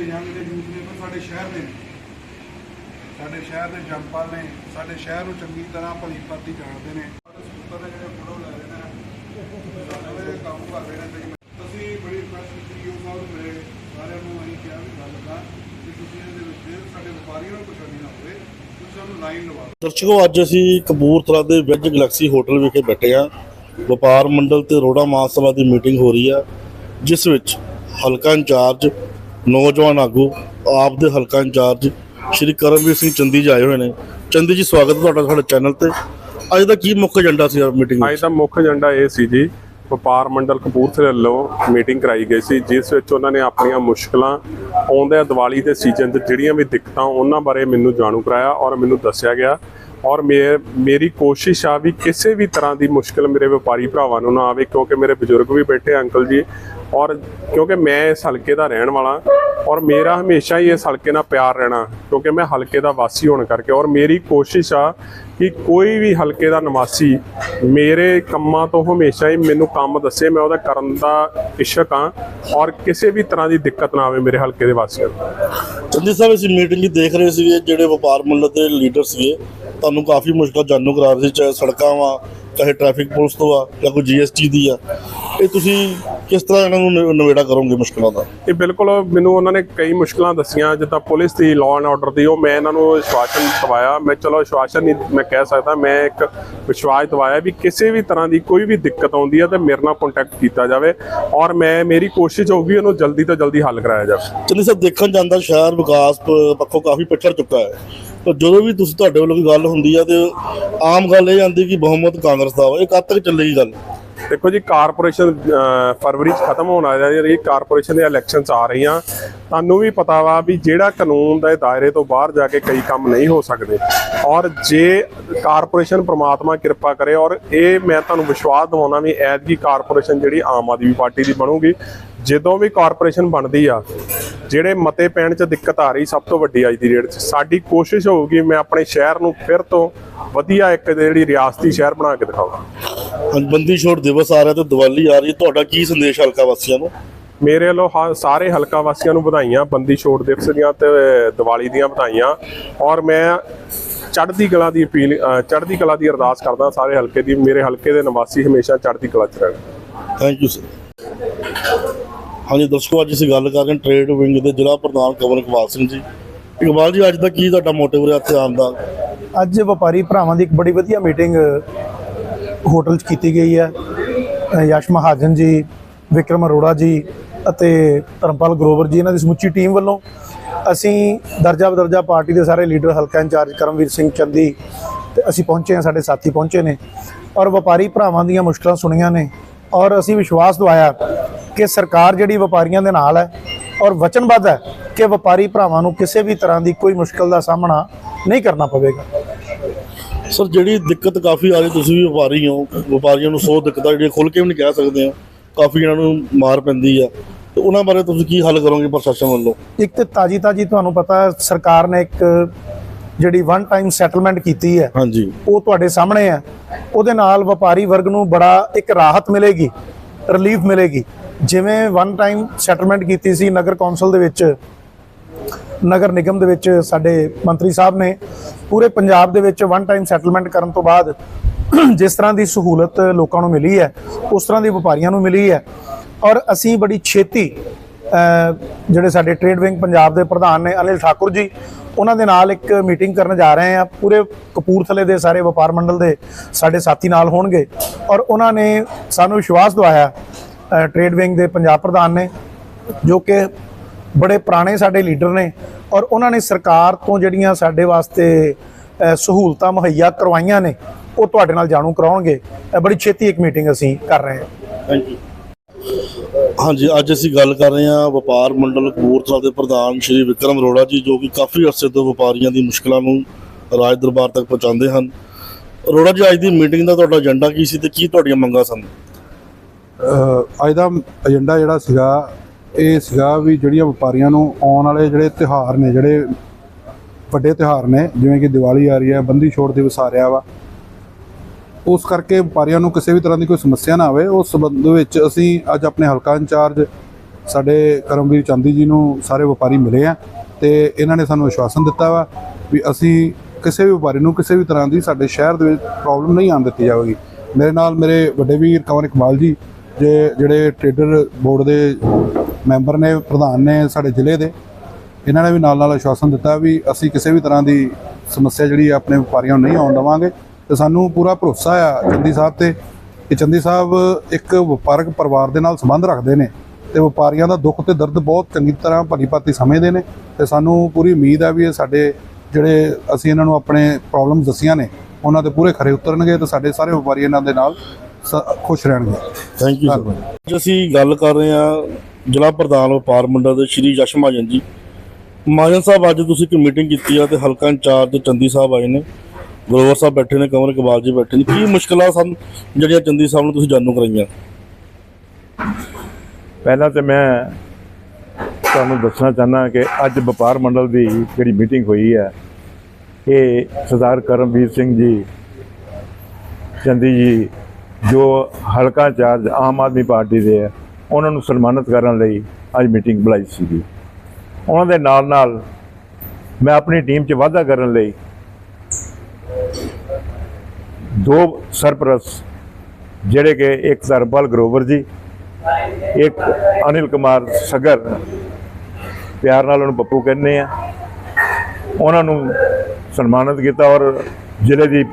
ਦੇ ਯੰਗ ਦੇ ਯੂਥ ਨੇ ਪਰ ਸਾਡੇ ਸ਼ਹਿਰ ਦੇ ਨੇ। ਸਾਡੇ ਸ਼ਹਿਰ ਦੇ ਜੰਪਲ ਨੇ, ਸਾਡੇ ਸ਼ਹਿਰ ਨੂੰ ਚੰਗੀ ਤਰ੍ਹਾਂ ਭਲੀ ਭਾਤੀ ਜਾਣਦੇ ਨੇ। ਸਾਡੇ ਦੇ ਜਿਹੜੇ ਫੋਟੋ ਲੈ ਰਹੇ ਨੇ, ਸਾਡੇ ਕੰਮ ਕਰ ਰਹੇ ਨੇ ਤੁਸੀਂ ਬੜੀ ਰਿਕਵੈਸਟ ਕੀਤੀ ਯੂ ਸਾਹਿਬ ਮੇਰੇ ਸਾਰਿਆਂ ਨੂੰ ਅਸੀਂ ਕਿਹਾ ਵੀ ਗੱਲ ਕਰ, ਕਿ ਤੁਸੀਂ ਇਹਦੇ ਵਿੱਚ ਸਾਡੇ ਵਪਾਰੀਆਂ ਨੂੰ ਪਰੇਸ਼ਾਨੀ ਨਾ ਹੋਵੇ ਦਰਸ਼ਕੋ, ਅੱਜ ਅਸੀਂ ਕਪੂਰਥਲਾ ਦੇ ਵੈਜ ਗਲੈਕਸੀ ਹੋਟਲ ਵਿਖੇ ਬੈਠੇ ਹਾਂ। ਵਪਾਰ ਮੰਡਲ ਤੇ ਰੋੜਾ ਮਹਾਸਭਾ ਦੀ ਮੀਟਿੰਗ ਹੋ ਰਹੀ ਹੈ ਜਿਸ ਵਿੱਚ ਹਲਕਾ ਇੰਚਾਰਜ ਨੌਜਵਾਨ ਆਗੂ, ਆਪ ਦੇ ਹਲਕਾ ਇੰਚਾਰਜ, ਸ਼੍ਰੀ ਕਰਮਵੀਰ ਸਿੰਘ ਚੰਦੀ ਜੀ ਆਏ ਹੋਏ ਨੇ। ਚੰਦੀ ਜੀ, ਸਵਾਗਤ ਹੈ ਤੁਹਾਡਾ ਸਾਡੇ ਚੈਨਲ ਤੇ। ਅੱਜ ਦਾ ਕੀ ਮੁੱਖ ਏਜੰਡਾ ਸੀ ਮੀਟਿੰਗ ਅੱਜ ਦਾ ਮੁੱਖ ਏਜੰਡਾ ਇਹ ਸੀ ਜੀ, ਵਪਾਰ ਮੰਡਲ ਕਪੂਰਥਲੇ ਵੱਲੋਂ ਮੀਟਿੰਗ ਕਰਾਈ ਗਈ ਸੀ, ਜਿਸ ਵਿੱਚ ਉਹਨਾਂ ਨੇ ਆਪਣੀਆਂ ਮੁਸ਼ਕਲਾਂ ਆਉਂਦੇ ਦੀਵਾਲੀ ਦੇ ਸੀਜ਼ਨ 'ਚ ਜਿਹੜੀਆਂ ਵੀ ਦਿੱਕਤਾਂ ਉਹਨਾਂ ਬਾਰੇ ਮੈਨੂੰ ਜਾਣੂ ਕਰਾਇਆ ਔਰ ਮੈਨੂੰ ਦੱਸਿਆ ਗਿਆ। ਔਰ ਮੇ- ਮੇਰੀ ਕੋਸ਼ਿਸ਼ ਆ ਵੀ ਕਿਸੇ ਵੀ ਤਰ੍ਹਾਂ ਦੀ ਮੁਸ਼ਕਲ ਮੇਰੇ ਵਪਾਰੀ ਭਰਾਵਾਂ ਨੂੰ ਨਾ ਆਵੇ, ਕਿਉਂਕਿ ਮੇਰੇ ਬਜ਼ੁਰਗ ਵੀ ਬੈਠੇ ਅੰਕਲ ਜੀ। ਔਰ ਕਿਉਂਕਿ ਮੈਂ ਇਸ ਹਲਕੇ ਦਾ ਰਹਿਣ ਵਾਲਾ, ਔਰ ਮੇਰਾ ਹਮੇਸ਼ਾ ਹੀ ਇਸ ਹਲਕੇ ਨਾਲ ਪਿਆਰ ਰਹਿਣਾ, ਕਿਉਂਕਿ ਮੈਂ ਹਲਕੇ ਦਾ ਵਾਸੀ ਹੋਣ ਕਰਕੇ। ਔਰ ਮੇਰੀ ਕੋਸ਼ਿਸ਼ ਆ ਕਿ ਕੋਈ ਵੀ ਹਲਕੇ ਦਾ ਨਿਵਾਸੀ ਮੇਰੇ ਕੰਮਾਂ ਤੋਂ ਹਮੇਸ਼ਾ ਹੀ ਮੈਨੂੰ ਕੰਮ ਦੱਸੇ, ਮੈਂ ਉਹਦਾ ਕਰਨ ਦਾ ਇਸ਼ਕ ਹਾਂ, ਔਰ ਕਿਸੇ ਵੀ ਤਰ੍ਹਾਂ ਦੀ ਦਿੱਕਤ ਨਾ ਆਵੇ ਮੇਰੇ ਹਲਕੇ ਦੇ ਵਾਸੀਆਂ ਨੂੰ। ਚੰਦੀ ਸਾਹਿਬ, ਅਸੀਂ ਮੀਟਿੰਗ 'ਚ ਦੇਖ ਰਹੇ ਸੀਗੇ, ਜਿਹੜੇ ਵਪਾਰ ਮੰਡਲ ਦੇ ਲੀਡਰ ਸੀਗੇ। ਤੁਹਾਨੂੰ ਕਾਫੀ ਮੁਸ਼ਕਲ ਜਾਣੂ ਕਰਾ ਰਹੇ ਚਾਹੇ ਸੜਕਾਂ ਵਾ ਚਾਹੇ ਟ੍ਰੈਫਿਕ ਪੁਲਿਸ ਤੋਂ ਆ ਜਾਂ ਕੋਈ ਜੀਐਸਟੀ ਦੀ ਆ। ਇਹ ਤੁਸੀਂ ਕਿਸ ਤਰ੍ਹਾਂ ਇਹਨਾਂ ਨੂੰ ਨਿ- ਨਿਬੇੜਾ ਕਰੋਗੇ ਮੁਸ਼ਕਲਾਂ ਦਾ? ਇਹ ਬਿਲਕੁਲ ਮੈਨੂੰ ਉਹਨਾਂ ਨੇ ਕਈ ਮੁਸ਼ਕਲਾਂ ਦੱਸੀਆਂ ਜਿੱਦਾਂ ਪੁਲਿਸ ਦੀ ਲਾਅ ਐਂਡ ਆਰਡਰ ਦੀ ਉਹ ਮੈਂ ਇਹਨਾਂ ਨੂੰ ਵਿਸ਼ਵਾਸਨ ਦਵਾਇਆ। ਮੈਂ ਚਲੋ ਵਿਸ਼ਵਾਸਨ ਨਹੀਂ ਮੈਂ ਕਹਿ ਸਕਦਾ ਮੈਂ ਇੱਕ ਵਿਸ਼ਵਾਸ ਦਵਾਇਆ ਵੀ ਕਿਸੇ ਵੀ ਤਰ੍ਹਾਂ ਦੀ ਕੋਈ ਵੀ ਦਿੱਕਤ ਆਉਂਦੀ ਹੈ ਤਾਂ ਮੇਰੇ ਨਾਲ ਕੰਟੈਕਟ ਕੀਤਾ ਜਾਵੇ ਔਰ ਮੈਂ ਮੇਰੀ ਕੋਸ਼ਿਸ਼ ਹੋਊਗੀ ਉਹਨੂੰ ਜਲਦੀ ਤੋਂ ਜਲਦੀ ਹੱਲ ਕਰਾਇਆ ਜਾਵੇ। ਚੰਨੀ ਸਾਹਿਬ ਦੇਖਣ ਜਾਂਦਾ ਸ਼ਹਿਰ ਵਿਕਾਸ ਪੱਖੋਂ ਕਾਫੀ ਪਿਛੜ ਚੁੱਕਾ ਹੈ। ਪਰ ਜਦੋਂ ਵੀ ਤੁਸੀਂ ਤੁਹਾਡੇ ਵੱਲੋਂ ਕੋਈ ਗੱਲ ਹੁੰਦੀ ਆ ਤੇ ਆਮ ਗੱਲ ਇਹ ਜਾਂਦੀ ਕਿ ਬਹੁਮਤ ਕਾਂਗਰਸ ਦਾ ਵਾ, ਇਹ ਕਦ ਤੱਕ ਚੱਲੇਗੀ ਗੱਲ? ਦੇਖੋ ਜੀ, ਕਾਰਪੋਰੇਸ਼ਨ ਫਰਵਰੀ 'ਚ ਖਤਮ ਹੋਣ ਆ ਰਹੀ ਕਾਰਪੋਰੇਸ਼ਨ ਦੇ ਇਲੈਕਸ਼ਨਸ ਆ ਰਹੀਆਂ। ਤੁਹਾਨੂੰ ਵੀ ਪਤਾ ਵਾ ਵੀ ਜਿਹੜਾ ਕਾਨੂੰਨ ਦੇ ਦਾਇਰੇ ਤੋਂ ਬਾਹਰ ਜਾ ਕੇ ਕਈ ਕੰਮ ਨਹੀਂ ਹੋ ਸਕਦੇ। ਔਰ ਜੇ ਕਾਰਪੋਰੇਸ਼ਨ ਪ੍ਰਮਾਤਮਾ ਕਿਰਪਾ ਕਰੇ, ਔਰ ਇਹ ਮੈਂ ਤੁਹਾਨੂੰ ਵਿਸ਼ਵਾਸ ਦਿਵਾਉਣਾ ਵੀ ਐਤਕੀ ਕਾਰਪੋਰੇਸ਼ਨ ਜਿਹੜੀ ਆਮ ਆਦਮੀ ਪਾਰਟੀ ਦੀ ਬਣੂਗੀ ਜਦੋਂ ਵੀ ਕਾਰਪੋਰੇਸ਼ਨ ਬਣਦੀ ਆ ਜਿਹੜੇ ਮਤੇ ਪੈਣ 'ਚ ਦਿੱਕਤ ਆ ਰਹੀ ਸਭ ਤੋਂ ਵੱਡੀ ਅੱਜ ਦੀ ਡੇਟ 'ਚ। ਸਾਡੀ ਕੋਸ਼ਿਸ਼ ਹੋਊਗੀ ਮੈਂ ਆਪਣੇ ਸ਼ਹਿਰ ਨੂੰ ਫਿਰ ਤੋਂ ਵਧੀਆ ਇੱਕ ਜਿਹੜੀ ਰਿਆਸਤੀ ਸ਼ਹਿਰ ਬਣਾ ਕੇ ਦਿਖਾਵਾਂ ਹਾਂਜੀ ਬੰਦੀ ਛੋੜ ਦਿਵਸ ਆ ਰਿਹਾ ਤੇ ਦੀਵਾਲੀ ਆ ਰਹੀ ਹੈ। ਤੁਹਾਡਾ ਕੀ ਸੰਦੇਸ਼ ਹਲਕਾ ਵਾਸੀਆਂ ਨੂੰ? ਮੇਰੇ ਵੱਲੋਂ ਸਾਰੇ ਹਲਕਾ ਵਾਸੀਆਂ ਨੂੰ ਵਧਾਈਆਂ ਬੰਦੀ ਛੋੜ ਦਿਵਸ ਦੀਆਂ ਤੇ ਦੀਵਾਲੀ ਦੀਆਂ ਵਧਾਈਆਂ। ਔਰ ਮੈਂ ਚੜ੍ਹਦੀ ਕਲਾ ਦੀ ਅਪੀਲ ਚੜ੍ਹਦੀ ਕਲਾ ਦੀ ਅਰਦਾਸ ਕਰਦਾ ਸਾਰੇ ਹਲਕੇ ਦੀ ਮੇਰੇ ਹਲਕੇ ਦੇ ਨਿਵਾਸੀ ਹਮੇਸ਼ਾ ਚੜ੍ਹਦੀ ਕਲਾ 'ਚ ਰਹਿਣ। ਥੈਂਕ ਯੂ ਸਰ ਹਾਂਜੀ ਦਰਸ਼ਕੋ ਅੱਜ ਅਸੀਂ ਗੱਲ ਕਰ ਰਹੇ ਹਾਂ ਟ੍ਰੇਡ ਵਿੰਗ ਦੇ ਜ਼ਿਲ੍ਹਾ ਪ੍ਰਧਾਨ ਕਵਨ ਇਕਬਾਲ ਸਿੰਘ ਜੀ। ਇਕਬਾਲ ਜੀ, ਅੱਜ ਦਾ ਕੀ ਤੁਹਾਡਾ ਮੋਟਿਵ ਰਿਹਾ ਇੱਥੇ ਆਉਣ ਦਾ? ਅੱਜ ਵਪਾਰੀ ਭਰਾਵਾਂ ਦੀ ਇੱਕ ਬੜੀ ਵਧੀਆ ਮੀਟਿੰਗ ਹੋਟਲ 'ਚ ਕੀਤੀ ਗਈ ਹੈ। ਯਸ਼ ਮਹਾਜਨ ਜੀ, ਵਿਕਰਮ ਅਰੋੜਾ ਜੀ ਅਤੇ ਧਰਮਪਾਲ ਗਰੋਵਰ ਜੀ, ਇਹਨਾਂ ਦੀ ਸਮੁੱਚੀ ਟੀਮ ਵੱਲੋਂ ਅਸੀਂ ਦਰਜਾ ਬਦਰਜਾ ਪਾਰਟੀ ਦੇ ਸਾਰੇ ਲੀਡਰ ਹਲਕਾ ਇੰਚਾਰਜ ਕਰਮਵੀਰ ਸਿੰਘ ਚੰਦੀ ਤੇ ਅਸੀਂ ਪਹੁੰਚੇ ਹਾਂ, ਸਾਡੇ ਸਾਥੀ ਪਹੁੰਚੇ ਨੇ। ਔਰ ਵਪਾਰੀ ਭਰਾਵਾਂ ਦੀਆਂ ਮੁਸ਼ਕਲਾਂ ਸੁਣੀਆਂ ਨੇ ਔਰ ਅਸੀਂ ਵਿਸ਼ਵਾਸ ਦਵਾਇਆ ਕਿ ਸਰਕਾਰ ਜਿਹੜੀ ਵਪਾਰੀਆਂ ਦੇ ਨਾਲ ਹੈ ਔਰ ਵਚਨਬੱਧ ਹੈ ਕਿ ਵਪਾਰੀ ਭਰਾਵਾਂ ਨੂੰ ਕਿਸੇ ਵੀ ਤਰ੍ਹਾਂ ਦੀ ਕੋਈ ਮੁਸ਼ਕਲ ਦਾ ਸਾਹਮਣਾ ਨਹੀਂ ਕਰਨਾ ਪਵੇਗਾ। ਸਰ ਜਿਹੜੀ ਦਿੱਕਤ ਕਾਫੀ ਆ ਰਹੀ ਤੁਸੀਂ ਵੀ ਵਪਾਰੀ ਹੋ ਵਪਾਰੀਆਂ ਨੂੰ ਸੌ ਦਿੱਕਤਾਂ ਜਿਹੜੀਆਂ ਖੁੱਲ ਕੇ ਵੀ ਨਹੀਂ ਕਹਿ ਸਕਦੇ ਹੋ ਕਾਫੀ ਇਹਨਾਂ ਨੂੰ ਮਾਰ ਪੈਂਦੀ ਆ। ਤੇ ਉਹਨਾਂ ਬਾਰੇ ਤੁਸੀਂ ਕੀ ਹੱਲ ਕਰੋਗੇ ਪ੍ਰਸ਼ਾਸਨ ਵੱਲੋਂ? ਇੱਕ ਤੇ ਤਾਜੀ ਤਾਜੀ ਤੁਹਾਨੂੰ ਪਤਾ ਸਰਕਾਰ ਨੇ ਇੱਕ ਜਿਹੜੀ ਵਨ ਟਾਈਮ ਸੈਟਲਮੈਂਟ ਕੀਤੀ ਹੈ ਹਾਂਜੀ। ਉਹ ਤੁਹਾਡੇ ਸਾਹਮਣੇ ਹੈ। ਉਹਦੇ ਨਾਲ ਵਪਾਰੀ ਵਰਗ ਨੂੰ ਬੜਾ ਇੱਕ ਰਾਹਤ ਮਿਲੇਗੀ ਰਿਲੀਫ ਮਿਲੇਗੀ। ਜਿਵੇਂ ਵਨ ਟਾਈਮ ਸੈਟਲਮੈਂਟ ਕੀਤੀ ਸੀ ਨਗਰ ਕੌਂਸਲ ਦੇ ਵਿੱਚ, ਨਗਰ ਨਿਗਮ ਦੇ ਵਿੱਚ ਸਾਡੇ ਮੰਤਰੀ ਸਾਹਿਬ ਨੇ, ਪੂਰੇ ਪੰਜਾਬ ਦੇ ਵਿੱਚ ਵਨ ਟਾਈਮ ਸੈਟਲਮੈਂਟ ਕਰਨ ਤੋਂ ਬਾਅਦ ਜਿਸ ਤਰ੍ਹਾਂ ਦੀ ਸਹੂਲਤ ਲੋਕਾਂ ਨੂੰ ਮਿਲੀ ਹੈ, ਉਸ ਤਰ੍ਹਾਂ ਦੀ ਵਪਾਰੀਆਂ ਨੂੰ ਮਿਲੀ ਹੈ ਔਰ ਅਸੀਂ ਬੜੀ ਛੇਤੀ ਜਿਹੜੇ ਸਾਡੇ ਟ੍ਰੇਡ ਵਿੰਗ ਪੰਜਾਬ ਦੇ ਪ੍ਰਧਾਨ ਨੇ ਅਨਿਲ ਠਾਕੁਰ ਜੀ, ਉਹਨਾਂ ਦੇ ਨਾਲ ਇੱਕ ਮੀਟਿੰਗ ਕਰਨ ਜਾ ਰਹੇ ਆ ਪੂਰੇ ਕਪੂਰਥਲੇ ਦੇ ਸਾਰੇ ਵਪਾਰ ਮੰਡਲ ਦੇ ਸਾਡੇ ਸਾਥੀ ਨਾਲ ਹੋਣਗੇ ਔਰ ਉਹਨਾਂ ਨੇ ਸਾਨੂੰ ਵਿਸ਼ਵਾਸ ਦਵਾਇਆ ਟ੍ਰੇਡ ਵਿੰਗ ਦੇ ਪੰਜਾਬ ਪ੍ਰਧਾਨ ਨੇ, ਜੋ ਕਿ ਬੜੇ ਪੁਰਾਣੇ ਸਾਡੇ ਲੀਡਰ ਨੇ ਔਰ ਉਹਨਾਂ ਨੇ ਸਰਕਾਰ ਤੋਂ ਜਿਹੜੀਆਂ ਸਾਡੇ ਵਾਸਤੇ ਸਹੂਲਤਾਂ ਮੁਹੱਈਆ ਕਰਵਾਈਆਂ ਨੇ, ਉਹ ਤੁਹਾਡੇ ਨਾਲ ਜਾਣੂ ਕਰਾਉਣਗੇ। ਬੜੀ ਛੇਤੀ ਇੱਕ ਮੀਟਿੰਗ ਅਸੀਂ ਕਰ ਰਹੇ ਹਾਂ। ਥੈਂਕ ਯੂ ਹਾਂਜੀ, ਅੱਜ ਅਸੀਂ ਗੱਲ ਕਰ ਰਹੇ ਹਾਂ ਵਪਾਰ ਮੰਡਲ ਕਪੂਰਥਲਾ ਦੇ ਪ੍ਰਧਾਨ ਸ਼੍ਰੀ ਵਿਕਰਮ ਅਰੋੜਾ ਜੀ, ਜੋ ਕਿ ਕਾਫੀ ਅਰਸੇ ਤੋਂ ਵਪਾਰੀਆਂ ਦੀ ਮੁਸ਼ਕਲਾਂ ਨੂੰ ਰਾਜ ਦਰਬਾਰ ਤੱਕ ਪਹੁੰਚਾਉਂਦੇ ਹਨ। ਅਰੋੜਾ ਜੀ, ਅੱਜ ਦੀ ਮੀਟਿੰਗ ਦਾ ਤੁਹਾਡਾ ਏਜੰਡਾ ਕੀ ਸੀ ਤੇ ਕੀ ਤੁਹਾਡੀਆਂ ਮੰਗਾਂ ਸਨ? ਅੱਜ ਦਾ ਏਜੰਡਾ ਜਿਹੜਾ ਸੀਗਾ, ਇਹ ਸੀਗਾ ਵੀ ਜਿਹੜੀਆਂ ਵਪਾਰੀਆਂ ਨੂੰ ਆਉਣ ਵਾਲੇ ਜਿਹੜੇ ਤਿਉਹਾਰ ਨੇ, ਜਿਹੜੇ ਵੱਡੇ ਤਿਉਹਾਰ ਨੇ, ਜਿਵੇਂ ਕਿ ਦੀਵਾਲੀ ਆ ਰਹੀ ਹੈ, ਬੰਦੀ ਛੋੜ ਦਿਵਸ ਆ ਰਿਹਾ ਵਾ, ਉਸ ਕਰਕੇ ਵਪਾਰੀਆਂ ਨੂੰ ਕਿਸੇ ਵੀ ਤਰ੍ਹਾਂ ਦੀ ਕੋਈ ਸਮੱਸਿਆ ਨਾ ਆਵੇ। ਉਸ ਸੰਬੰਧ ਵਿੱਚ ਅਸੀਂ ਅੱਜ ਆਪਣੇ ਹਲਕਾ ਇੰਚਾਰਜ, ਸਾਡੇ ਕਰਮਵੀਰ ਚਾਂਦੀ ਜੀ ਨੂੰ ਸਾਰੇ ਵਪਾਰੀ ਮਿਲੇ ਆ ਤੇ ਇਹਨਾਂ ਨੇ ਸਾਨੂੰ ਆਸ਼ਵਾਸਨ ਦਿੱਤਾ ਵਾ ਵੀ ਅਸੀਂ ਕਿਸੇ ਵੀ ਵਪਾਰੀ ਨੂੰ ਕਿਸੇ ਵੀ ਤਰ੍ਹਾਂ ਦੀ ਸਾਡੇ ਸ਼ਹਿਰ ਦੇ ਵਿੱਚ ਪ੍ਰੋਬਲਮ ਨਹੀਂ ਆਉਣ ਦਿੱਤੀ ਜਾਵੇਗੀ। ਮੇਰੇ ਨਾਲ ਮੇਰੇ ਵੱਡੇ ਵੀਰ ਕੰਵਰ ਇਕਬਾਲ ਜੀ ਜੇ ਜਿਹੜੇ ਟ੍ਰੇਡਰ ਬੋਰਡ ਦੇ ਮੈਂਬਰ ਨੇ, ਪ੍ਰਧਾਨ ਨੇ ਸਾਡੇ ਜ਼ਿਲ੍ਹੇ ਦੇ, ਇਹਨਾਂ ਨੇ ਵੀ ਨਾਲ ਨਾਲ ਆਸ਼ਵਾਸਨ ਦਿੱਤਾ ਵੀ ਅਸੀਂ ਕਿਸੇ ਵੀ ਤਰ੍ਹਾਂ ਦੀ ਸਮੱਸਿਆ ਜਿਹੜੀ ਆ ਆਪਣੇ ਵਪਾਰੀਆਂ ਨੂੰ ਨਹੀਂ ਆਉਣ ਦੇਵਾਂਗੇ। ਤੇ ਸਾਨੂੰ ਪੂਰਾ ਭਰੋਸਾ ਆ ਚੰਦੀ ਸਾਹਿਬ ਤੇ ਕਿ ਚੰਦੀ ਸਾਹਿਬ ਇੱਕ ਵਪਾਰਕ ਪਰਿਵਾਰ ਦੇ ਨਾਲ ਸੰਬੰਧ ਰੱਖਦੇ ਨੇ ਤੇ ਵਪਾਰੀਆਂ ਦਾ ਦੁੱਖ ਤੇ ਦਰਦ ਬਹੁਤ ਚੰਗੀ ਤਰ੍ਹਾਂ ਭਲੀ ਭਾਂਤੀ ਸਮਝਦੇ ਨੇ ਤੇ ਸਾਨੂੰ ਪੂਰੀ ਉਮੀਦ ਆ ਵੀ ਇਹ ਸਾਡੇ ਜਿਹੜੇ ਅਸੀਂ ਇਹਨਾਂ ਨੂੰ ਆਪਣੇ ਪ੍ਰੋਬਲਮਸ ਦੱਸੀਆਂ ਨੇ, ਉਹਨਾਂ ਦੇ ਪੂਰੇ ਖਰੇ ਉਤਰਨਗੇ ਤੇ ਸਾਡੇ ਸਾਰੇ ਵਪਾਰੀ ਇਹਨਾਂ ਦੇ ਨਾਲ ਖੁਸ਼ ਰਹਿਣਗੇ। ਥੈਂਕ ਯੂ ਸਰ ਅੱਜ ਅਸੀਂ ਗੱਲ ਕਰ ਰਹੇ ਹਾਂ ਜ਼ਿਲ੍ਹਾ ਪ੍ਰਧਾਨ ਵਪਾਰ ਮੰਡਲ ਦੇ ਸ਼੍ਰੀ ਯਸ਼ ਮਹਾਜਨ ਜੀ। ਮਹਾਜਨ ਸਾਹਿਬ ਅੱਜ ਤੁਸੀਂ ਇੱਕ ਮੀਟਿੰਗ ਕੀਤੀ ਆ ਤੇ ਹਲਕਾ ਇੰਚਾਰਜ ਚੰਦੀ ਸਾਹਿਬ ਆਏ ਨੇ। ਗਰੋਵਰ ਸਾਹਿਬ ਬੈਠੇ ਨੇ ਕੰਵਰ ਇਕਬਾਲ ਜੀ ਬੈਠੇ ਨੇ। ਕੀ ਮੁਸ਼ਕਲਾਂ ਸਨ ਜਿਹੜੀਆਂ ਚੰਦੀ ਸਾਹਿਬ ਨੂੰ ਤੁਸੀਂ ਜਾਣੂ ਕਰਾਈਆਂ? ਪਹਿਲਾਂ ਤੇ ਮੈਂ ਤੁਹਾਨੂੰ ਦੱਸਣਾ ਚਾਹਨਾ ਕਿ ਅੱਜ ਵਪਾਰ ਮੰਡਲ ਦੀ ਜਿਹੜੀ ਮੀਟਿੰਗ ਹੋਈ ਹੈ ਇਹ ਸਰਦਾਰ ਕਰਮਵੀਰ ਸਿੰਘ ਜੀ ਚੰਦੀ ਜੀ ਜੋ ਹਲਕਾ ਚਾਰਜ ਆਮ ਆਦਮੀ ਪਾਰਟੀ ਦੇ ਹੈ, ਉਹਨਾਂ ਨੂੰ ਸਨਮਾਨਿਤ ਕਰਨ ਲਈ ਅੱਜ ਮੀਟਿੰਗ ਬੁਲਾਈ ਸੀਗੀ। ਉਹਨਾਂ ਦੇ ਨਾਲ ਨਾਲ ਮੈਂ ਆਪਣੀ ਟੀਮ 'ਚ ਵਾਧਾ ਕਰਨ ਲਈ ਦੋ ਸਰਪ੍ਰਸਤ, ਜਿਹੜੇ ਕਿ ਇੱਕ ਸਰਪਾਲ ਗਰੋਵਰ ਜੀ, ਇੱਕ ਅਨਿਲ ਕੁਮਾਰ ਸਗਰ, ਪਿਆਰ ਨਾਲ ਉਹਨੂੰ ਪੱਪੂ ਕਹਿੰਦੇ ਆ। ਉਹਨਾਂ ਨੂੰ ਸਨਮਾਨਿਤ ਕੀਤਾ ਔਰ ਜ਼ਿਲ੍ਹੇ ਦੀ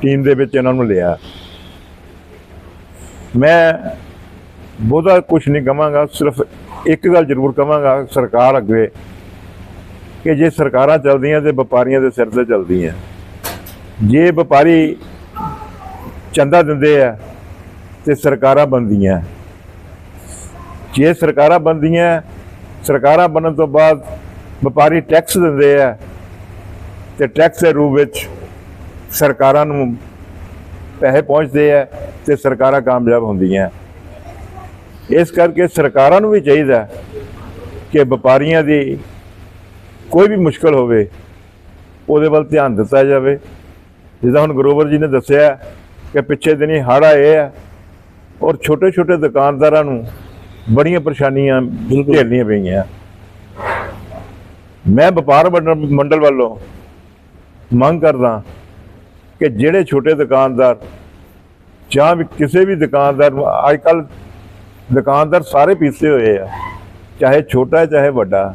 ਟੀਮ ਦੇ ਵਿੱਚ ਇਹਨਾਂ ਨੂੰ ਲਿਆ। ਮੈਂ ਬਹੁਤਾ ਕੁਝ ਨਹੀਂ ਕਵਾਂਗਾ, ਸਿਰਫ ਇੱਕ ਗੱਲ ਜ਼ਰੂਰ ਕਵਾਂਗਾ ਸਰਕਾਰ ਅੱਗੇ, ਕਿ ਜੇ ਸਰਕਾਰਾਂ ਚੱਲਦੀਆਂ ਤੇ ਵਪਾਰੀਆਂ ਦੇ ਸਿਰ ਤੇ ਚੱਲਦੀਆਂ। ਜੇ ਵਪਾਰੀ ਚੰਦਾ ਦਿੰਦੇ ਆ ਤੇ ਸਰਕਾਰਾਂ ਬਣਦੀਆਂ। ਜੇ ਸਰਕਾਰਾਂ ਬਣਦੀਆਂ, ਸਰਕਾਰਾਂ ਬਣਨ ਤੋਂ ਬਾਅਦ ਵਪਾਰੀ ਟੈਕਸ ਦਿੰਦੇ ਆ, ਤੇ ਟੈਕਸ ਦੇ ਰੂਪ ਵਿੱਚ ਸਰਕਾਰਾਂ ਨੂੰ ਪੈਸੇ ਪਹੁੰਚਦੇ ਆ ਤੇ ਸਰਕਾਰਾਂ ਕਾਮਯਾਬ ਹੁੰਦੀਆਂ। ਇਸ ਕਰਕੇ ਸਰਕਾਰਾਂ ਨੂੰ ਵੀ ਚਾਹੀਦਾ ਕਿ ਵਪਾਰੀਆਂ ਦੀ ਕੋਈ ਵੀ ਮੁਸ਼ਕਲ ਹੋਵੇ ਉਹਦੇ ਵੱਲ ਧਿਆਨ ਦਿੱਤਾ ਜਾਵੇ। ਜਿੱਦਾਂ ਹੁਣ ਗਰੋਵਰ ਜੀ ਨੇ ਦੱਸਿਆ ਕਿ ਪਿੱਛੇ ਦਿਨੀ ਹੜ੍ਹ ਆਏ ਆ ਔਰ ਛੋਟੇ ਛੋਟੇ ਦੁਕਾਨਦਾਰਾਂ ਨੂੰ ਬੜੀਆਂ ਪਰੇਸ਼ਾਨੀਆਂ ਝੇਲਣੀਆਂ ਪਈਆਂ। ਮੈਂ ਵਪਾਰ ਮੰਡਲ ਵੱਲੋਂ ਮੰਗ ਕਰਦਾ ਕਿ ਜਿਹੜੇ ਛੋਟੇ ਦੁਕਾਨਦਾਰ ਜਾਂ ਵੀ ਕਿਸੇ ਵੀ ਦੁਕਾਨਦਾਰ ਨੂੰ ਅੱਜ ਕੱਲ ਦੁਕਾਨਦਾਰ ਸਾਰੇ ਪੀਸੇ ਹੋਏ ਆ, ਚਾਹੇ ਛੋਟਾ ਚਾਹੇ ਵੱਡਾ।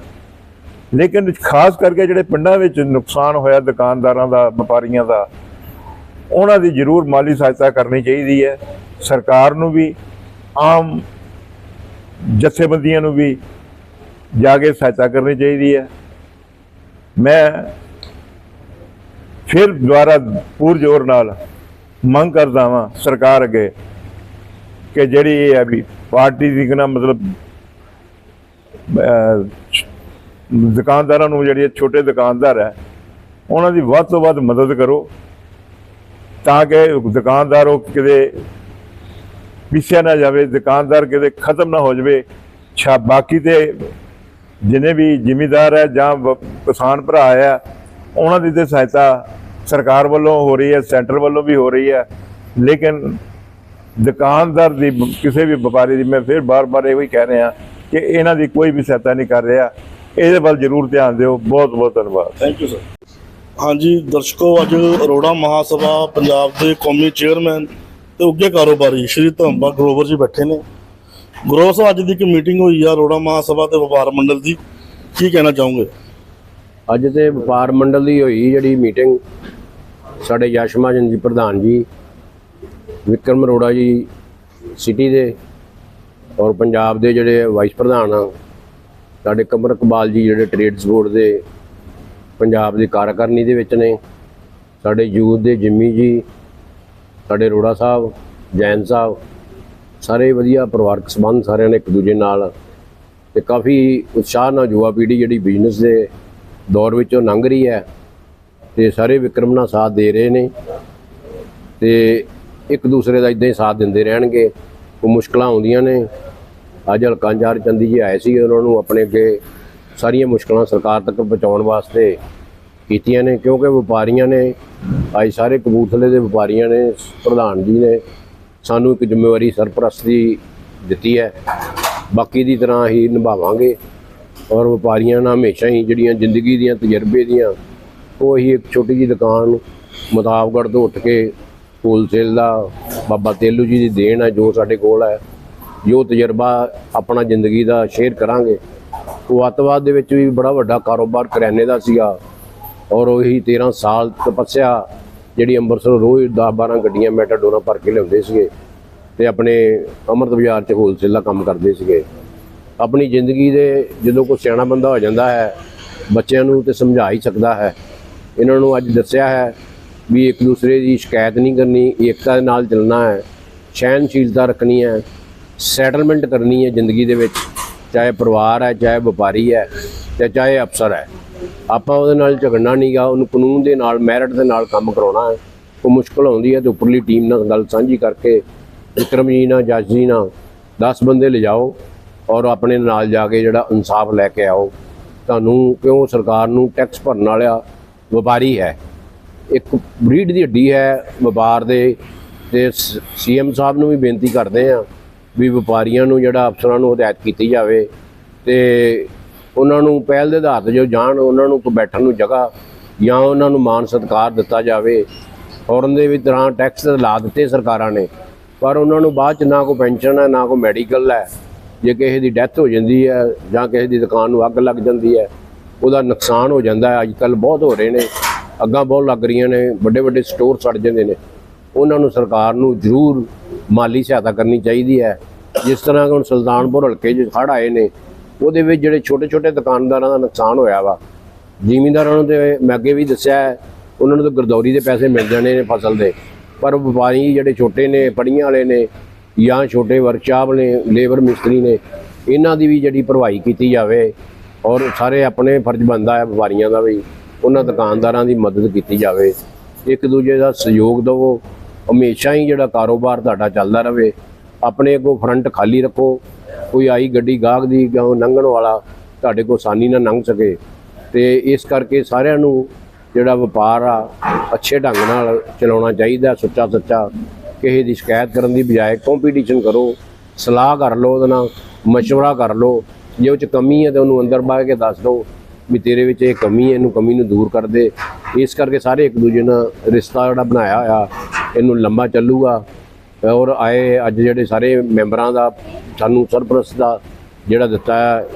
ਲੇਕਿਨ ਖਾਸ ਕਰਕੇ ਜਿਹੜੇ ਪਿੰਡਾਂ ਵਿੱਚ ਨੁਕਸਾਨ ਹੋਇਆ ਦੁਕਾਨਦਾਰਾਂ ਦਾ, ਵਪਾਰੀਆਂ ਦਾ, ਉਹਨਾਂ ਦੀ ਜ਼ਰੂਰ ਮਾਲੀ ਸਹਾਇਤਾ ਕਰਨੀ ਚਾਹੀਦੀ ਹੈ। ਸਰਕਾਰ ਨੂੰ ਵੀ, ਆਮ ਜਥੇਬੰਦੀਆਂ ਨੂੰ ਵੀ ਜਾ ਕੇ ਸਹਾਇਤਾ ਕਰਨੀ ਚਾਹੀਦੀ ਹੈ। ਮੈਂ ਫਿਰ ਦੁਬਾਰਾ ਪੂਰ ਜ਼ੋਰ ਨਾਲ ਮੰਗ ਕਰਦਾ ਵਾਂ ਸਰਕਾਰ ਅੱਗੇ ਕਿ ਜਿਹੜੀ ਇਹ ਹੈ ਵੀ ਪਾਰਟੀ ਦੀ ਨਾ ਮਤਲਬ ਦੁਕਾਨਦਾਰਾਂ ਨੂੰ ਜਿਹੜੇ ਛੋਟੇ ਦੁਕਾਨਦਾਰ ਹੈ, ਉਹਨਾਂ ਦੀ ਵੱਧ ਤੋਂ ਵੱਧ ਮਦਦ ਕਰੋ ਤਾਂ ਕਿ ਦੁਕਾਨਦਾਰ ਉਹ ਕਿਤੇ ਪਿੱਛੇ ਨਾ ਜਾਵੇ, ਦੁਕਾਨਦਾਰ ਕਿਤੇ ਖਤਮ ਨਾ ਹੋ ਜਾਵੇ। ਛਾ ਬਾਕੀ ਤੇ ਜਿਨੇ ਵੀ ਜ਼ਿਮੀਦਾਰ ਹੈ ਜਾਂ ਕਿਸਾਨ ਭਰਾ ਆ ਉਹਨਾਂ ਦੀ ਤੇ ਸਹਾਇਤਾ ਸਰਕਾਰ ਵੱਲੋਂ ਹੋ ਰਹੀ ਹੈ ਸੈਂਟਰ ਵੱਲੋਂ ਵੀ ਹੋ ਰਹੀ ਹੈ ਲੇਕਿਨ ਦੁਕਾਨਦਾਰ ਦੀ ਕਿਸੇ ਵੀ ਵਪਾਰੀ ਦੀ ਮੈਂ ਫਿਰ ਬਾਰ-ਬਾਰ ਇਹੋ ਹੀ ਕਹਿ ਰਿਹਾ ਕਿ ਇਹਨਾਂ ਦੀ ਕੋਈ ਵੀ ਸਹਾਇਤਾ ਨਹੀਂ ਕਰ ਰਿਹਾ। ਇਹਦੇ ਵੱਲ ਜ਼ਰੂਰ ਧਿਆਨ ਦਿਓ। ਬਹੁਤ ਬਹੁਤ ਧੰਨਵਾਦ। ਥੈਂਕ ਯੂ ਸਰ ਹਾਂਜੀ ਦਰਸ਼ਕੋ ਅੱਜ ਅਰੋੜਾ ਮਹਾਸਭਾ ਪੰਜਾਬ ਦੇ ਕੌਮੀ ਚੇਅਰਮੈਨ ਤੇ ਉੱਗੇ ਕਾਰੋਬਾਰੀ ਸ਼੍ਰੀ ਧੰਬਾ ਗਰੋਵਰ ਜੀ ਬੈਠੇ ਨੇ। ਗਰੋਵਰ ਸਾਹਿਬ ਅੱਜ ਦੀ ਇੱਕ ਮੀਟਿੰਗ ਹੋਈ ਆ ਅਰੋੜਾ ਮਹਾਸਭਾ ਤੇ ਵਪਾਰ ਮੰਡਲ ਦੀ। ਕੀ ਕਹਿਣਾ ਚਾਹੋਗੇ? ਅੱਜ ਤੇ ਵਪਾਰ ਮੰਡਲ ਦੀ ਹੋਈ ਜਿਹੜੀ ਮੀਟਿੰਗ। ਸਾਡੇ ਯਸ਼ ਮਹਾਜਨ ਜੀ ਪ੍ਰਧਾਨ ਜੀ, ਵਿਕਰਮ ਅਰੋੜਾ ਜੀ ਸਿਟੀ ਦੇ ਔਰ ਪੰਜਾਬ ਦੇ ਜਿਹੜੇ ਵਾਈਸ ਪ੍ਰਧਾਨ ਆ, ਸਾਡੇ ਕਮਰ ਇਕਬਾਲ ਜੀ ਜਿਹੜੇ ਟ੍ਰੇਡਸ ਬੋਰਡ ਦੇ, ਪੰਜਾਬ ਦੀ ਕਾਰਜਕਾਰਨੀ ਦੇ ਵਿੱਚ ਨੇ, ਸਾਡੇ ਯੂਥ ਦੇ ਜਿੰਮੀ ਜੀ, ਸਾਡੇ ਅਰੋੜਾ ਸਾਹਿਬ, ਜੈਨ ਸਾਹਿਬ, ਸਾਰੇ ਵਧੀਆ ਪਰਿਵਾਰਕ ਸੰਬੰਧ ਸਾਰਿਆਂ ਨੇ ਇੱਕ ਦੂਜੇ ਨਾਲ ਤੇ ਕਾਫੀ ਉਤਸ਼ਾਹ ਨਾਲ ਯੁਵਾ ਪੀੜ੍ਹੀ ਜਿਹੜੀ ਬਿਜ਼ਨਸ ਦੇ ਦੌਰ ਵਿੱਚੋਂ ਲੰਘ ਰਹੀ ਹੈ। ਤੇ ਸਾਰੇ ਵਿਕਰਮ ਨਾਲ ਸਾਥ ਦੇ ਰਹੇ ਨੇ ਤੇ ਇੱਕ ਦੂਸਰੇ ਦਾ ਇਦਾਂ ਹੀ ਸਾਥ ਦਿੰਦੇ ਰਹਿਣਗੇ। ਉਹ ਮੁਸ਼ਕਲਾਂ ਆਉਂਦੀਆਂ ਨੇ। ਅੱਜ ਹਲਕਾ ਇੰਚਾਰਜ ਚੰਦੀ ਜੀ ਆਏ ਸੀ ਉਹਨਾਂ ਨੂੰ ਆਪਣੇ ਅੱਗੇ ਸਾਰੀਆਂ ਮੁਸ਼ਕਲਾਂ ਸਰਕਾਰ ਤੱਕ ਪਹੁੰਚਾਉਣ ਵਾਸਤੇ ਕੀਤੀਆਂ ਨੇ, ਕਿਉਂਕਿ ਵਪਾਰੀਆਂ ਨੇ, ਅੱਜ ਸਾਰੇ ਕਬੂਤਲੇ ਦੇ ਵਪਾਰੀਆਂ ਨੇ, ਪ੍ਰਧਾਨ ਜੀ ਨੇ ਸਾਨੂੰ ਇੱਕ ਜ਼ਿੰਮੇਵਾਰੀ ਸਰਪ੍ਰਸਤੀ ਦਿੱਤੀ ਹੈ। ਬਾਕੀ ਦੀ ਤਰ੍ਹਾਂ ਹੀ ਨਿਭਾਵਾਂਗੇ। ਔਰ ਵਪਾਰੀਆਂ ਨਾਲ ਹਮੇਸ਼ਾ ਹੀ ਜਿਹੜੀਆਂ ਜ਼ਿੰਦਗੀ ਦੀਆਂ ਤਜਰਬੇ ਦੀਆਂ ਉਹ ਹੀ ਇੱਕ ਛੋਟੀ ਜਿਹੀ ਦੁਕਾਨ ਮੁਤਾਬਗੜ ਤੋਂ ਉੱਠ ਕੇ ਹੋਲਸੇਲ ਦਾ ਬਾਬਾ ਤੇਲੂ ਜੀ ਦੀ ਦੇਣ ਹੈ ਜੋ ਸਾਡੇ ਕੋਲ ਹੈ ਜੋ ਤਜਰਬਾ ਆਪਣਾ ਜ਼ਿੰਦਗੀ ਦਾ ਸ਼ੇਅਰ ਕਰਾਂਗੇ। ਉਹ ਅੱਤਵਾਦ ਦੇ ਵਿੱਚ ਵੀ ਬੜਾ ਵੱਡਾ ਕਾਰੋਬਾਰ ਕਰਿਆਨੇ ਦਾ ਸੀਗਾ ਔਰ ਉਹੀ 13 ਸਾਲ ਤਪੱਸਿਆ ਜਿਹੜੀ ਅੰਮ੍ਰਿਤਸਰ ਰੋਜ਼ 10 12 ਗੱਡੀਆਂ ਮੈਟਾਡੋਰਾਂ ਭਰ ਕੇ ਲਿਆਉਂਦੇ ਸੀਗੇ ਤੇ ਆਪਣੇ ਅੰਮ੍ਰਿਤ ਬਾਜ਼ਾਰ 'ਚ ਹੋਲਸੇਲ ਦਾ ਕੰਮ ਕਰਦੇ ਸੀਗੇ। ਆਪਣੀ ਜ਼ਿੰਦਗੀ ਦੇ ਜਦੋਂ ਕੋਈ ਸਿਆਣਾ ਬੰਦਾ ਹੋ ਜਾਂਦਾ ਹੈ, ਬੱਚਿਆਂ ਨੂੰ ਤੇ ਸਮਝਾ ਹੀ ਸਕਦਾ ਹੈ। ਇਹਨਾਂ ਨੂੰ ਅੱਜ ਦੱਸਿਆ ਹੈ ਵੀ ਇੱਕ ਦੂਸਰੇ ਦੀ ਸ਼ਿਕਾਇਤ ਨਹੀਂ ਕਰਨੀ, ਏਕਤਾ ਦੇ ਨਾਲ ਚੱਲਣਾ ਹੈ ਸਹਿਨਸ਼ੀਲਤਾ ਰੱਖਣੀ ਹੈ ਸੈਟਲਮੈਂਟ ਕਰਨੀ ਹੈ ਜ਼ਿੰਦਗੀ ਦੇ ਵਿੱਚ, ਚਾਹੇ ਪਰਿਵਾਰ ਹੈ, ਚਾਹੇ ਵਪਾਰੀ ਹੈ ਤੇ ਚਾਹੇ ਅਫਸਰ ਹੈ। ਆਪਾਂ ਉਹਦੇ ਨਾਲ ਝਗੜਨਾ ਨਹੀਂਗਾ ਉਹਨੂੰ ਕਾਨੂੰਨ ਦੇ ਨਾਲ ਮੈਰਿਟ ਦੇ ਨਾਲ ਕੰਮ ਕਰਾਉਣਾ ਹੈ। ਉਹ ਮੁਸ਼ਕਲ ਆਉਂਦੀ ਹੈ ਤੇ ਉੱਪਰਲੀ ਟੀਮ ਨਾਲ ਗੱਲ ਸਾਂਝੀ ਕਰਕੇ ਵਿਕਰਮ ਜੀ ਨਾਲ ਜੱਜ ਜੀ ਨਾਲ 10 ਬੰਦੇ ਲਿਜਾਓ ਔਰ ਆਪਣੇ ਨਾਲ ਜਾ ਕੇ ਜਿਹੜਾ ਇਨਸਾਫ ਲੈ ਕੇ ਆਓ। ਤੁਹਾਨੂੰ ਕਿਉਂ ਸਰਕਾਰ ਨੂੰ ਟੈਕਸ ਭਰਨ ਵਾਲਾ ਵਪਾਰੀ ਹੈ। ਇੱਕ ਬਰੀਡ ਦੀ ਹੱਡੀ ਹੈ ਵਪਾਰ ਦੇ ਤੇ ਸੀਐਮ ਸਾਹਿਬ ਨੂੰ ਵੀ ਬੇਨਤੀ ਕਰਦੇ ਆ ਵੀ ਵਪਾਰੀਆਂ ਨੂੰ, ਜਿਹੜਾ ਅਫਸਰਾਂ ਨੂੰ ਹਦਾਇਤ ਕੀਤੀ ਜਾਵੇ ਤੇ ਉਹਨਾਂ ਨੂੰ ਪਹਿਲ ਦੇ ਆਧਾਰ ਤੇ ਜੋ ਜਾਣ, ਉਹਨਾਂ ਨੂੰ ਕੋਈ ਬੈਠਣ ਨੂੰ ਜਗ੍ਹਾ ਜਾਂ ਉਹਨਾਂ ਨੂੰ ਮਾਨ ਸਤਿਕਾਰ ਦਿੱਤਾ ਜਾਵੇ। ਫੌਰਨ ਦੇ ਵੀ ਤਰ੍ਹਾਂ ਟੈਕਸ ਲਾ ਦਿੱਤੇ ਸਰਕਾਰਾਂ ਨੇ, ਪਰ ਉਹਨਾਂ ਨੂੰ ਬਾਅਦ ਚ ਨਾ ਕੋਈ ਪੈਨਸ਼ਨ ਹੈ, ਨਾ ਕੋਈ ਮੈਡੀਕਲ ਹੈ। ਜੇ ਕਿਸੇ ਦੀ ਡੈਥ ਹੋ ਜਾਂਦੀ ਹੈ ਜਾਂ ਕਿਸੇ ਦੀ ਦੁਕਾਨ ਨੂੰ ਅੱਗ ਲੱਗ ਜਾਂਦੀ ਹੈ ਉਹਦਾ ਨੁਕਸਾਨ ਹੋ ਜਾਂਦਾ ਹੈ। ਅੱਜ ਕੱਲ ਬਹੁਤ ਹੋ ਰਹੇ ਨੇ। ਅੱਗਾਂ ਬਹੁਤ ਲੱਗ ਰਹੀਆਂ ਨੇ। ਵੱਡੇ ਵੱਡੇ ਸਟੋਰ ਸੜ ਜਾਂਦੇ ਨੇ। ਉਹਨਾਂ ਨੂੰ ਸਰਕਾਰ ਨੂੰ ਜ਼ਰੂਰ ਮਾਲੀ ਸਹਾਇਤਾ ਕਰਨੀ ਚਾਹੀਦੀ ਹੈ। ਜਿਸ ਤਰ੍ਹਾਂ ਹੁਣ ਸੁਲਤਾਨਪੁਰ ਹਲਕੇ 'ਚ ਹੜ੍ਹ ਆਏ ਨੇ ਉਹਦੇ ਵਿੱਚ ਜਿਹੜੇ ਛੋਟੇ ਛੋਟੇ ਦੁਕਾਨਦਾਰਾਂ ਦਾ ਨੁਕਸਾਨ ਹੋਇਆ ਵਾ। ਜ਼ਿਮੀਂਦਾਰਾਂ ਨੂੰ ਤੇ ਮੈਂ ਅੱਗੇ ਵੀ ਦੱਸਿਆ ਹੈ, ਉਹਨਾਂ ਨੂੰ ਤਾਂ ਗਰਦੌਰੀ ਦੇ ਪੈਸੇ ਮਿਲ ਜਾਣੇ ਨੇ ਫਸਲ ਦੇ। ਪਰ ਵਪਾਰੀ ਜਿਹੜੇ ਛੋਟੇ ਨੇ ਪੜੀਆਂ ਵਾਲੇ ਨੇ ਜਾਂ ਛੋਟੇ ਵਰਕਸ਼ਾਪ ਨੇ ਲੇਬਰ ਮਿਸਤਰੀ ਨੇ ਇਹਨਾਂ ਦੀ ਵੀ ਜਿਹੜੀ ਭਰਵਾਈ ਕੀਤੀ ਜਾਵੇ ਔਰ ਸਾਰੇ ਆਪਣੇ ਫਰਜ਼ ਬਣਦਾ ਹੈ ਵਪਾਰੀਆਂ ਦਾ ਵੀ, ਉਹਨਾਂ ਦੁਕਾਨਦਾਰਾਂ ਦੀ ਮਦਦ ਕੀਤੀ ਜਾਵੇ। ਇੱਕ ਦੂਜੇ ਦਾ ਸਹਿਯੋਗ ਦਿਵੋ। ਹਮੇਸ਼ਾ ਹੀ ਜਿਹੜਾ ਕਾਰੋਬਾਰ ਤੁਹਾਡਾ ਚੱਲਦਾ ਰਹੇ, ਆਪਣੇ ਅੱਗੋਂ ਫਰੰਟ ਖਾਲੀ ਰੱਖੋ। ਕੋਈ ਆਈ ਗੱਡੀ ਗਾਹਕ ਦੀ ਗਾਂ ਲੰਘਣ ਵਾਲਾ, ਤੁਹਾਡੇ ਕੋਲ ਆਸਾਨੀ ਨਾਲ ਲੰਘ ਸਕੇ। ਤੇ ਇਸ ਕਰਕੇ ਸਾਰਿਆਂ ਨੂੰ ਜਿਹੜਾ ਵਪਾਰ ਆ, ਅੱਛੇ ਢੰਗ ਨਾਲ ਚਲਾਉਣਾ ਚਾਹੀਦਾ ਸੁੱਚਾ ਸੱਚਾ ਕਿਸੇ ਦੀ ਸ਼ਿਕਾਇਤ ਕਰਨ ਦੀ ਬਜਾਏ ਕੰਪੀਟੀਸ਼ਨ ਕਰੋ। ਸਲਾਹ ਕਰ ਲਓ ਉਹਦੇ ਨਾਲ, ਮਸ਼ਵਰਾ ਕਰ ਲਓ। ਜੇ ਉਹ ਚ ਕਮੀ ਹੈ ਤਾਂ ਉਹਨੂੰ ਅੰਦਰ ਬਾਹ ਕੇ ਦੱਸ ਦਿਓ ਵੀ ਤੇਰੇ ਵਿੱਚ ਇਹ ਕਮੀ ਹੈ, ਇਹਨੂੰ ਕਮੀ ਨੂੰ ਦੂਰ ਕਰ ਦੇ। ਇਸ ਕਰਕੇ ਸਾਰੇ ਇੱਕ ਦੂਜੇ ਨਾਲ ਰਿਸ਼ਤਾ ਜਿਹੜਾ ਬਣਾਇਆ ਹੋਇਆ, ਇਹਨੂੰ ਲੰਬਾ ਚੱਲੂਗਾ। ਔਰ ਆਏ ਅੱਜ ਜਿਹੜੇ ਸਾਰੇ ਮੈਂਬਰਾਂ ਦਾ, ਸਾਨੂੰ ਸਰਪ੍ਰਸਤ ਦਾ ਜਿਹੜਾ ਦਿੱਤਾ ਹੈ,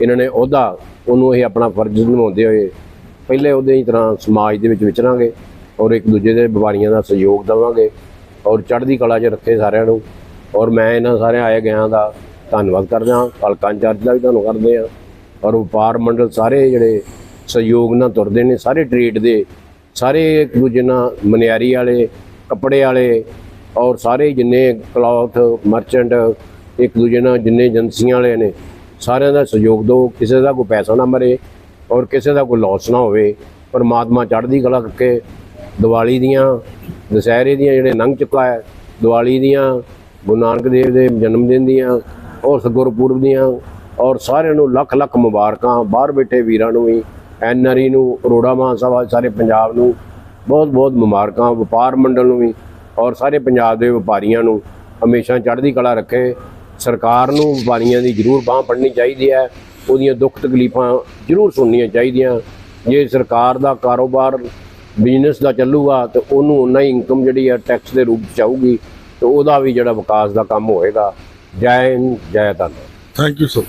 ਇਹਨਾਂ ਨੇ ਅਹੁਦਾ ਉਹਨੂੰ ਇਹ ਆਪਣਾ ਫਰਜ਼ ਨਿਭਾਉਂਦੇ ਹੋਏ ਪਹਿਲੇ ਉਹਦੇ ਹੀ ਤਰ੍ਹਾਂ ਸਮਾਜ ਦੇ ਵਿੱਚ ਵਿਚਰਾਂਗੇ ਔਰ ਇੱਕ ਦੂਜੇ ਦੇ ਬਿਮਾਰੀਆਂ ਦਾ ਸਹਿਯੋਗ ਦੇਵਾਂਗੇ। ਔਰ ਚੜ੍ਹਦੀ ਕਲਾ 'ਚ ਰੱਖੇ ਸਾਰਿਆਂ ਨੂੰ। ਔਰ ਮੈਂ ਇਹਨਾਂ ਸਾਰਿਆਂ ਆਏ ਗਿਆਂ ਦਾ ਧੰਨਵਾਦ ਕਰਦੇ ਹਾਂ। ਹਲਕਾ ਇੰਚਾਰਜ ਦਾ ਵੀ ਧੰਨਵਾਦ ਕਰਦੇ ਹਾਂ। ਔਰ ਵਪਾਰ ਮੰਡਲ ਸਾਰੇ ਜਿਹੜੇ ਸਹਿਯੋਗ ਨਾਲ ਤੁਰਦੇ ਨੇ, ਸਾਰੇ ਟ੍ਰੇਡ ਦੇ, ਸਾਰੇ ਇੱਕ ਦੂਜੇ ਨਾਲ ਮਨਿਆਰੀ ਵਾਲੇ, ਕੱਪੜੇ ਵਾਲੇ, ਔਰ ਸਾਰੇ ਜਿੰਨੇ ਕਲੌਥ ਮਰਚੈਂਟ ਇੱਕ ਦੂਜੇ ਨਾਲ ਜਿੰਨੇ ਏਜੰਸੀਆਂ ਵਾਲੇ ਨੇ, ਸਾਰਿਆਂ ਦਾ ਸਹਿਯੋਗ ਦਿਓ। ਕਿਸੇ ਦਾ ਕੋਈ ਪੈਸਾ ਨਾ ਮਰੇ ਔਰ ਕਿਸੇ ਦਾ ਕੋਈ ਲਾਸ ਨਾ ਹੋਵੇ। ਪਰਮਾਤਮਾ ਚੜ੍ਹਦੀ ਕਲਾ ਕਰਕੇ ਦੀਵਾਲੀ ਦੀਆਂ, ਦੁਸਹਿਰੇ ਦੀਆਂ ਜਿਹੜੇ ਲੰਘ ਚੁੱਕਾ ਹੈ, ਦੀਵਾਲੀ ਦੀਆਂ, ਗੁਰੂ ਨਾਨਕ ਦੇਵ ਦੇ ਜਨਮ ਦਿਨ ਦੀਆਂ ਉਸ ਗੁਰਪੁਰਬ ਦੀਆਂ ਔਰ ਸਾਰਿਆਂ ਨੂੰ ਲੱਖ ਲੱਖ ਮੁਬਾਰਕਾਂ, ਬਾਹਰ ਬੈਠੇ ਵੀਰਾਂ ਨੂੰ ਵੀ ਐਨਆਰਈ ਨੂੰ, ਅਰੋੜਾ ਮਹਾਸਭਾ, ਸਾਰੇ ਪੰਜਾਬ ਨੂੰ ਬਹੁਤ ਬਹੁਤ ਮੁਬਾਰਕਾਂ, ਵਪਾਰ ਮੰਡਲ ਨੂੰ ਵੀ ਔਰ ਸਾਰੇ ਪੰਜਾਬ ਦੇ ਵਪਾਰੀਆਂ ਨੂੰ ਹਮੇਸ਼ਾ ਚੜ੍ਹਦੀ ਕਲਾ ਰੱਖੇ। ਸਰਕਾਰ ਨੂੰ ਵਪਾਰੀਆਂ ਦੀ ਜ਼ਰੂਰ ਬਾਹ ਪੜਨੀ ਚਾਹੀਦੀ ਹੈ, ਉਹਦੀਆਂ ਦੁੱਖ ਤਕਲੀਫਾਂ ਜ਼ਰੂਰ ਸੁਣਨੀਆਂ ਚਾਹੀਦੀਆਂ। ਜੇ ਸਰਕਾਰ ਦਾ ਕਾਰੋਬਾਰ, ਬਿਜ਼ਨਸ ਦਾ ਚੱਲੂਗਾ, ਤੇ ਉਹਨੂੰ ਉਨਾ ਹੀ ਇਨਕਮ ਜਿਹੜੀ ਹੈ ਟੈਕਸ ਦੇ ਰੂਪ ਚ ਆਊਗੀ, ਤੇ ਉਹਦਾ ਵੀ ਜਿਹੜਾ ਵਿਕਾਸ ਦਾ ਕੰਮ ਹੋਏਗਾ। ਜੈ ਹਿੰਦ ਜੈ ਧੰਨ। Thank you sir